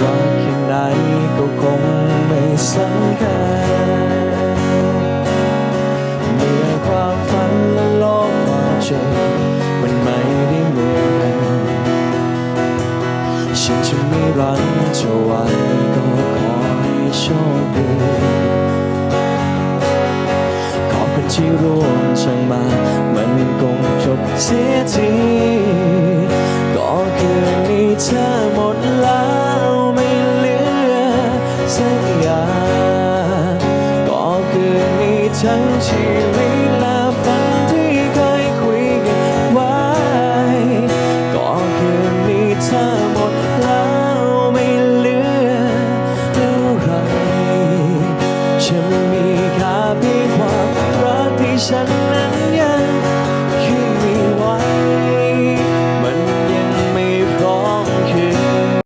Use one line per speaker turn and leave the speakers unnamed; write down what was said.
รักแค่ไหนก็คงไม่สำคัญเมื่อความฝันและโลกความจริงมันไม่ได้เหมือนฉันจะไม่รังเธอไว้ก็ขอให้โชคดีขอบคุณที่ร่วมช่างมา มันคงจบเสียทีก็คืนนี้เธอ ทั้งชีวิตและฝันที่เคยคุยกันไว้ ก็คืนนี้เธอหมดแล้วไม่เหลืออะไรฉันมีค่เพียงความรักที่ฉันนั้